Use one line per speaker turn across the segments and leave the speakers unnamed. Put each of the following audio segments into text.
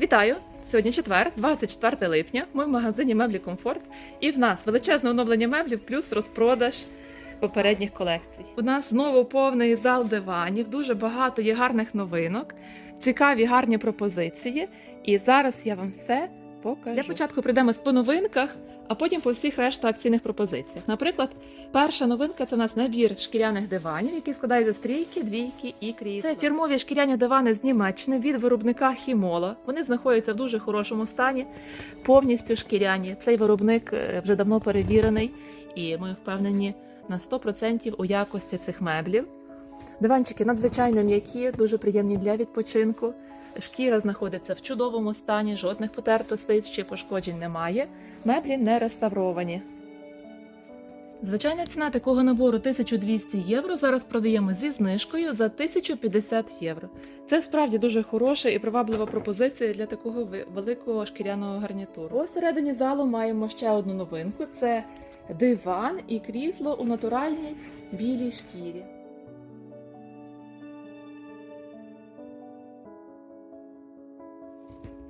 Вітаю! Сьогодні четвер, 24 липня. Ми в магазині меблі Комфорт. І в нас величезне оновлення меблів плюс розпродаж попередніх колекцій. У нас знову повний зал диванів, дуже багато є гарних новинок, цікаві гарні пропозиції. І зараз я вам все покажу. Для початку прийдемо по новинках, а потім по всіх решта акційних пропозиціях. Наприклад, перша новинка це у нас набір шкіряних диванів, який складається з трійки, двійки і крісла. Це фірмові шкіряні дивани з Німеччини від виробника Хімола. Вони знаходяться в дуже хорошому стані, повністю шкіряні. Цей виробник е, вже давно перевірений, і ми впевнені на 100% у якості цих меблів. Диванчики надзвичайно м'які, дуже приємні для відпочинку. Шкіра знаходиться в чудовому стані, жодних потертостей чи пошкоджень немає. Меблі не реставровані. Звичайна ціна такого набору 1200 євро. Зараз продаємо зі знижкою за 1050 євро. Це справді дуже хороша і приваблива пропозиція для такого великого шкіряного гарнітуру. Посередині залу маємо ще одну новинку: це диван і крісло у натуральній білій шкірі.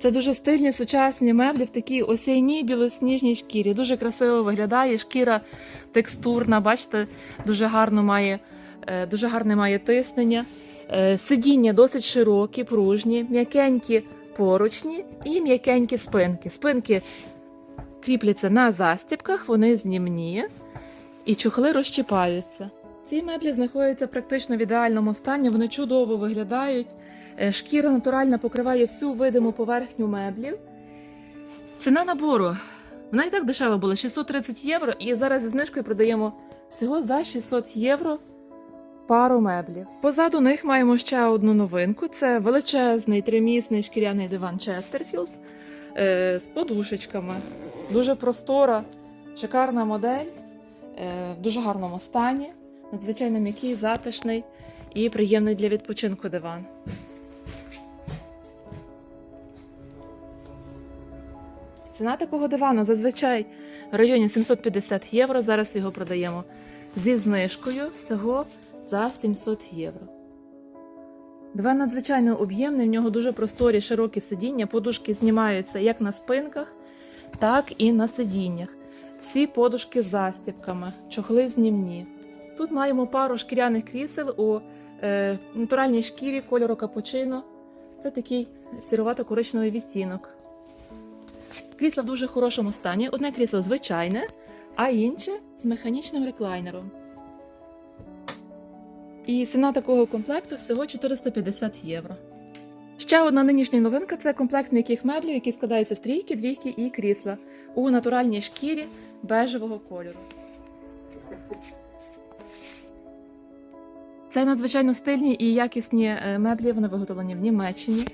Це дуже стильні сучасні меблі в такій осяйній білосніжній шкірі. Дуже красиво виглядає. Шкіра текстурна, бачите, дуже гарно має, е, дуже гарне має тиснення. Е, Сидіння досить широкі, пружні, м'якенькі поручні і м'якенькі спинки. Спинки кріпляться на застібках, вони знімні і чохли розчіпаються. Ці меблі знаходяться практично в ідеальному стані, вони чудово виглядають. Е, Шкіра натуральна покриває всю видиму поверхню меблів. Ціна набору. Вона і так дешева була 630 євро, і зараз зі знижкою продаємо всього за 600 євро пару меблів. Позаду них маємо ще одну новинку: це величезний тримісний шкіряний диван Честерфілд з подушечками. Дуже простора, шикарна модель, е, в дуже гарному стані, надзвичайно м'який, затишний і приємний для відпочинку диван. Ціна такого дивану зазвичай в районі 750 євро. Зараз його продаємо зі знижкою всього за 700 євро. Диван надзвичайно об'ємний, в нього дуже просторі, широкі сидіння. Подушки знімаються як на спинках, так і на сидіннях. Всі подушки з застібками, чохли знімні. Тут маємо пару шкіряних крісел у е, натуральній шкірі кольору капучино. Це такий сіровато-коричневий відтінок. Крісло в дуже хорошому стані. Одне крісло звичайне, а інше з механічним реклайнером. І ціна такого комплекту всього 450 євро. Ще одна нинішня новинка це комплект м'яких меблів, який складається з трійки, двійки і крісла у натуральній шкірі бежевого кольору. Це надзвичайно стильні і якісні е, меблі, вони виготовлені в Німеччині.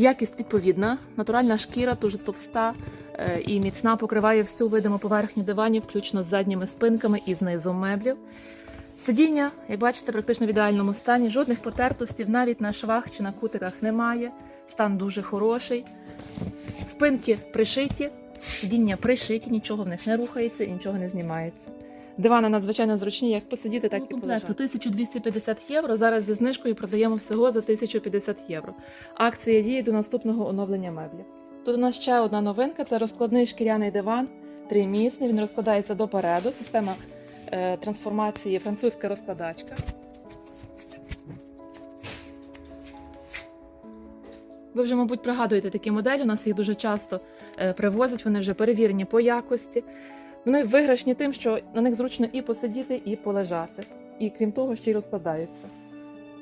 Якість відповідна, натуральна шкіра дуже товста е, і міцна покриває всю видиму поверхню диванів, включно з задніми спинками і знизу меблів. Сидіння, як бачите, практично в ідеальному стані. Жодних потертостів навіть на швах чи на кутиках немає. Стан дуже хороший. Спинки пришиті, сидіння пришиті, нічого в них не рухається і нічого не знімається. Дивани надзвичайно зручні, як посидіти, так і полежати. 1250 євро. Зараз зі знижкою продаємо всього за 1050 євро. Акція діє до наступного оновлення меблів. Тут у нас ще одна новинка: це розкладний шкіряний диван, тримісний. Він розкладається допереду. Система е, трансформації французька розкладачка. Ви вже, мабуть, пригадуєте такі моделі. У нас їх дуже часто е, привозять. Вони вже перевірені по якості. Вони виграшні тим, що на них зручно і посидіти, і полежати. І крім того, ще й розкладаються.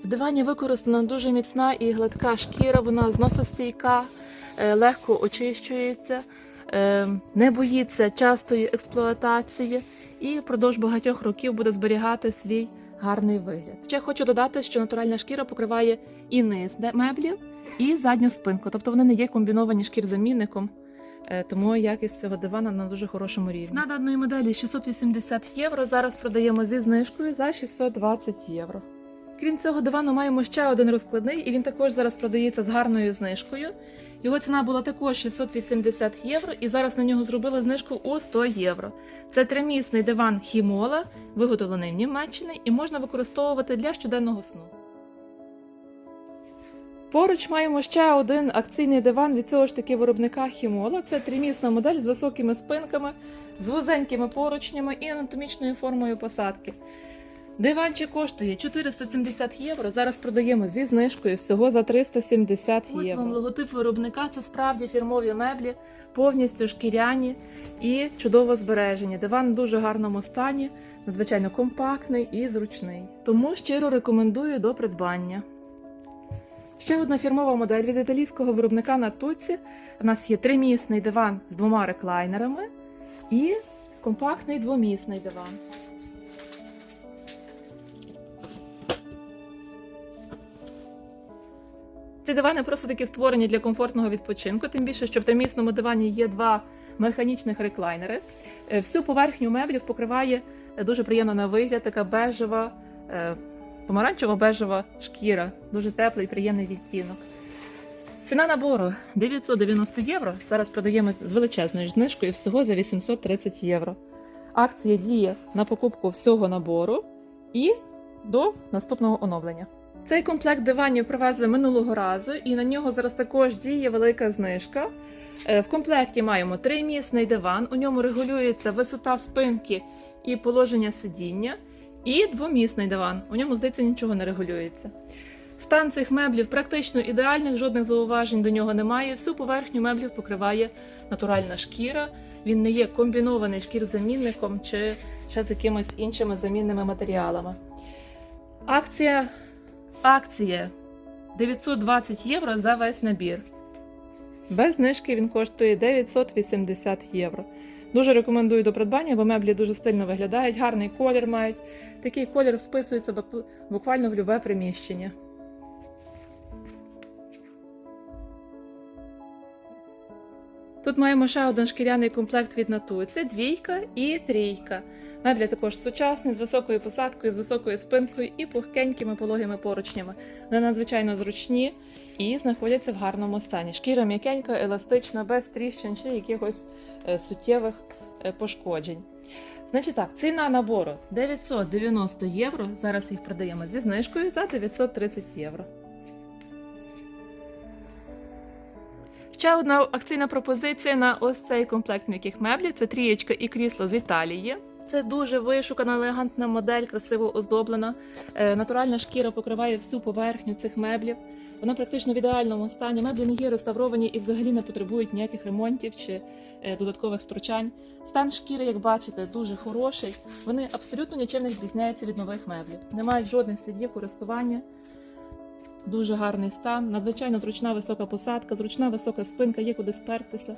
В дивані використана дуже міцна і гладка шкіра, вона зносостійка, е, легко очищується, е, не боїться частої експлуатації і впродовж багатьох років буде зберігати свій гарний вигляд. Ще хочу додати, що натуральна шкіра покриває і низ меблів, і задню спинку, тобто вони не є комбіновані шкірзамінником. Е, Тому якість цього дивана на дуже хорошому рівні. На даної моделі 680 євро. Зараз продаємо зі знижкою за 620 євро. Крім цього, дивану маємо ще один розкладний, і він також зараз продається з гарною знижкою. Його ціна була також 680 євро, і зараз на нього зробили знижку у 100 євро. Це тримісний диван Хімола, виготовлений в Німеччині, і можна використовувати для щоденного сну. Поруч маємо ще один акційний диван від цього ж таки виробника Хімола. Це тримісна модель з високими спинками, з вузенькими поручнями і анатомічною формою посадки. Диванчик коштує 470 євро. Зараз продаємо зі знижкою всього за 370 євро. Ось вам логотип виробника. Це справді фірмові меблі, повністю шкіряні і чудово збережені. Диван в дуже гарному стані, надзвичайно компактний і зручний. Тому щиро рекомендую до придбання. Ще одна фірмова модель від італійського виробника на туці. У нас є тримісний диван з двома реклайнерами і компактний двомісний диван. Ці дивани просто таки створені для комфортного відпочинку, тим більше, що в тримісному дивані є два механічних реклайнери. Е, Всю поверхню меблів покриває дуже приємно на вигляд, така бежева, е, помаранчево-бежева шкіра, дуже теплий, приємний відтінок. Ціна набору 990 євро. Зараз продаємо з величезною знижкою всього за 830 євро. Акція діє на покупку всього набору і до наступного оновлення. Цей комплект диванів привезли минулого разу, і на нього зараз також діє велика знижка. Е, В комплекті маємо тримісний диван, у ньому регулюється висота спинки і положення сидіння, і двомісний диван. У ньому, здається, нічого не регулюється. Стан цих меблів практично ідеальних, жодних зауважень до нього немає. Всю поверхню меблів покриває натуральна шкіра. Він не є комбінований шкірзамінником чи ще з якимись іншими замінними матеріалами. Акція Акція 920 євро за весь набір. Без знижки він коштує 980 євро. Дуже рекомендую до придбання, бо меблі дуже стильно виглядають, гарний колір мають. Такий колір вписується буквально в любе приміщення. Тут маємо ще один шкіряний комплект від Натуці, двійка і трійка. Меблі також сучасні, з високою посадкою, з високою спинкою і пухкенькими пологими поручнями. Вони надзвичайно зручні і знаходяться в гарному стані. Шкіра м'якенька, еластична, без тріщин чи якихось е, суттєвих е, пошкоджень. Значить так, ціна набору 990 євро. Зараз їх продаємо зі знижкою за 930 євро. Ще одна акційна пропозиція на ось цей комплект м'яких меблів. Це трієчка і крісло з Італії. Це дуже вишукана, елегантна модель, красиво оздоблена. Е, Натуральна шкіра покриває всю поверхню цих меблів. Вона практично в ідеальному стані. Меблі не є реставровані і взагалі не потребують ніяких ремонтів чи е, додаткових втручань. Стан шкіри, як бачите, дуже хороший. Вони абсолютно нічим не відрізняються від нових меблів. Не мають жодних слідів користування. Дуже гарний стан, надзвичайно зручна висока посадка, зручна висока спинка, є куди спертися.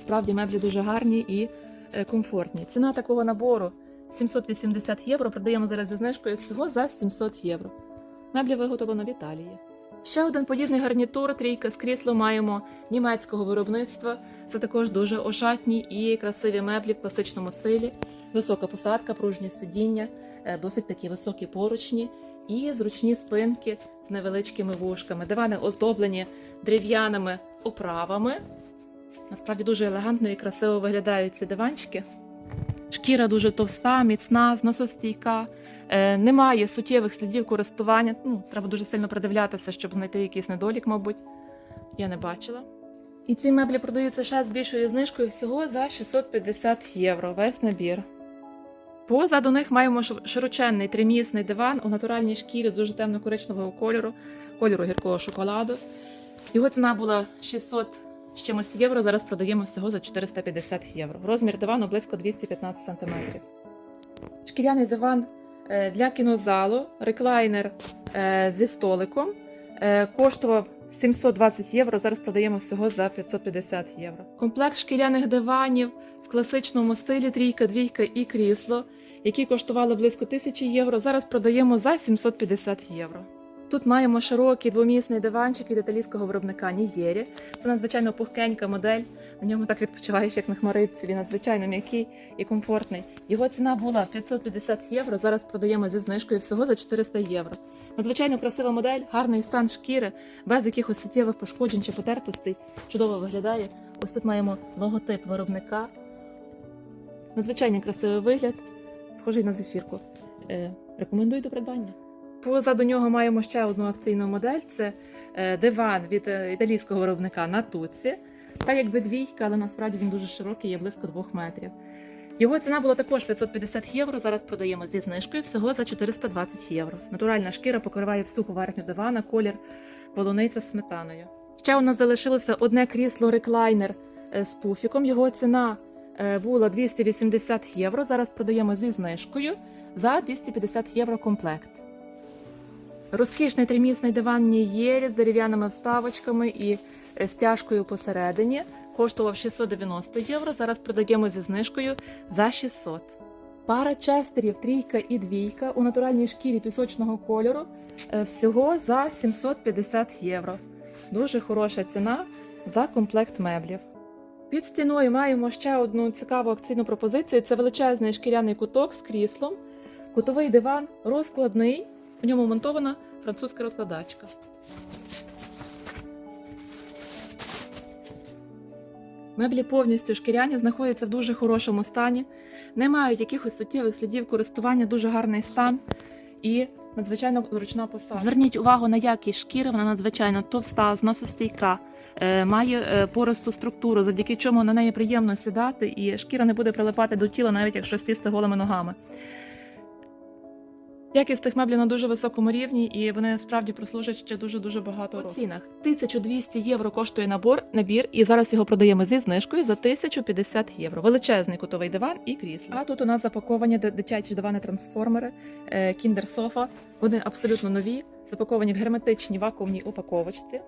Справді меблі дуже гарні і комфортні. Ціна такого набору 780 євро. Продаємо зараз зі знижкою всього за 700 євро. Меблі виготовлено в Італії. Ще один подібний гарнітур, трійка з кріслом маємо німецького виробництва. Це також дуже ошатні і красиві меблі в класичному стилі. Висока посадка, пружні сидіння, е, досить такі високі поручні і зручні спинки з невеличкими вушками. Дивани оздоблені дерев'яними оправами. Насправді дуже елегантно і красиво виглядають ці диванчики. Шкіра дуже товста, міцна, зносостійка. Е, немає суттєвих слідів користування. Ну, треба дуже сильно придивлятися, щоб знайти якийсь недолік, мабуть. Я не бачила. І ці меблі продаються ще з більшою знижкою всього за 650 євро. Весь набір. Позаду них маємо широченний тримісний диван у натуральній шкірі дуже темно-коричневого кольору, кольору гіркого шоколаду. Його ціна була 600 з євро. Зараз продаємо всього за 450 євро. Розмір дивану близько 215 см. Шкіряний диван е, для кінозалу, реклайнер е, зі столиком е, коштував 720 євро. Зараз продаємо всього за 550 євро. Комплект шкіряних диванів в класичному стилі трійка, двійка і крісло, які коштували близько 1000 євро. Зараз продаємо за 750 євро. Тут маємо широкий двомісний диванчик від італійського виробника Нієрі. Це надзвичайно пухкенька модель. На ньому так відпочиваєш, як на хмаритці. Він надзвичайно м'який і комфортний. Його ціна була 550 євро. Зараз продаємо зі знижкою всього за 400 євро. Надзвичайно красива модель, гарний стан шкіри, без якихось суттєвих пошкоджень чи потертостей. Чудово виглядає. Ось тут маємо логотип виробника. Надзвичайно красивий вигляд, схожий на зефірку. Е, рекомендую до придбання. Позаду нього маємо ще одну акційну модель. Це е, диван від е, італійського виробника Натуці. Так якби двійка, але насправді він дуже широкий, є близько 2 метрів. Його ціна була також 550 євро. Зараз продаємо зі знижкою всього за 420 євро. Натуральна шкіра покриває всю поверхню дивана, колір полуниця з сметаною. Ще у нас залишилося одне крісло реклайнер е, з пуфіком. Його ціна була 280 євро. Зараз продаємо зі знижкою за 250 євро комплект. Розкішний тримісний диван Нієрі з дерев'яними вставочками і е, стяжкою посередині. Коштував 690 євро. Зараз продаємо зі знижкою за 600. Пара честерів трійка і двійка у натуральній шкірі пісочного кольору е, всього за 750 євро. Дуже хороша ціна за комплект меблів. Під стіною маємо ще одну цікаву акційну пропозицію. Це величезний шкіряний куток з кріслом, кутовий диван розкладний. У ньому монтована французька розкладачка. Меблі повністю шкіряні, знаходяться в дуже хорошому стані, не мають якихось суттєвих слідів користування, дуже гарний стан і надзвичайно зручна посадка. Зверніть увагу на якість шкіри, вона надзвичайно товста, зносостійка, е, має е, пористу структуру, завдяки чому на неї приємно сідати, і шкіра не буде прилипати до тіла, навіть якщо сісти голими ногами. Якість тих меблів на дуже високому рівні, і вони справді прослужать ще дуже дуже багато років. У цінах 1200 євро коштує набор набір, і зараз його продаємо зі знижкою за 1050 євро. Величезний кутовий диван і крісло. А тут у нас запаковані дитячі дивани трансформери, кіндер-софа. Вони абсолютно нові, запаковані в герметичній вакуумній упаковочці.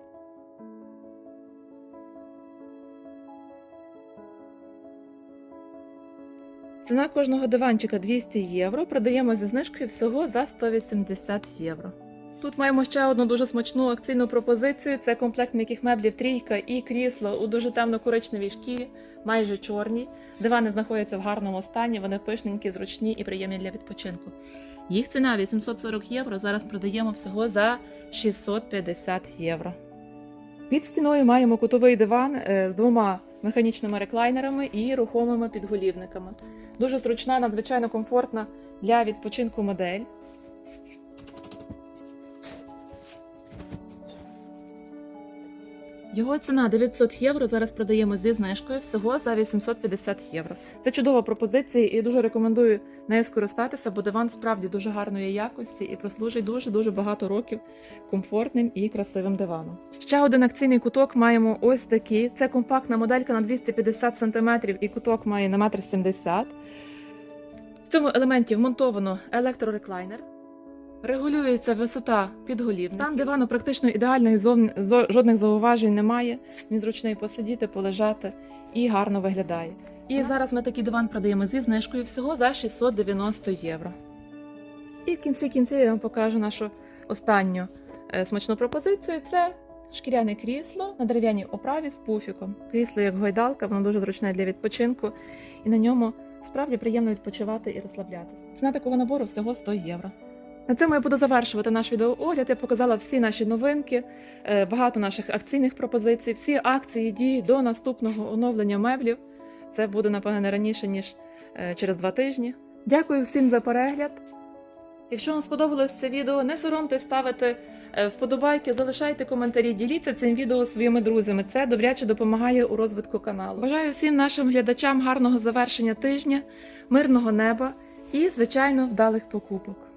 Ціна кожного диванчика 200 євро. Продаємо зі знижкою всього за 180 євро. Тут маємо ще одну дуже смачну акційну пропозицію. Це комплект м'яких меблів трійка і крісло у дуже темно-коричневій шкірі, майже чорній. Дивани знаходяться в гарному стані, вони пишненькі, зручні і приємні для відпочинку. Їх ціна 840 євро. Зараз продаємо всього за 650 євро. Під стіною маємо кутовий диван е, з двома механічними реклайнерами і рухомими підголівниками. Дуже зручна, надзвичайно комфортна для відпочинку модель. Його ціна 900 євро. Зараз продаємо зі знижкою всього за 850 євро. Це чудова пропозиція і дуже рекомендую нею скористатися, бо диван справді дуже гарної якості і прослужить дуже дуже багато років комфортним і красивим диваном. Ще один акційний куток маємо ось такий. Це компактна моделька на 250 см і куток має на 1,70 м. В цьому елементі вмонтовано електрореклайнер. Регулюється висота підголівників. Стан дивану практично ідеальний, зовні, жодних зауважень немає. Він зручний посидіти, полежати і гарно виглядає. І зараз ми такий диван продаємо зі знижкою всього за 690 євро. І в кінці кінців я вам покажу нашу останню е, смачну пропозицію. Це шкіряне крісло на дерев'яній оправі з пуфіком. Крісло як гойдалка, воно дуже зручне для відпочинку, і на ньому справді приємно відпочивати і розслаблятися. Ціна такого набору всього 100 євро. На цьому я буду завершувати наш відеоогляд. Я показала всі наші новинки, е, багато наших акційних пропозицій, всі акції дії до наступного оновлення меблів. Це буде, напевне, не раніше, ніж е, через два тижні. Дякую всім за перегляд. Якщо вам сподобалось це відео, не соромте ставити е, вподобайки, залишайте коментарі, діліться цим відео своїми друзями. Це добряче допомагає у розвитку каналу. Бажаю всім нашим глядачам гарного завершення тижня, мирного неба і, звичайно, вдалих покупок.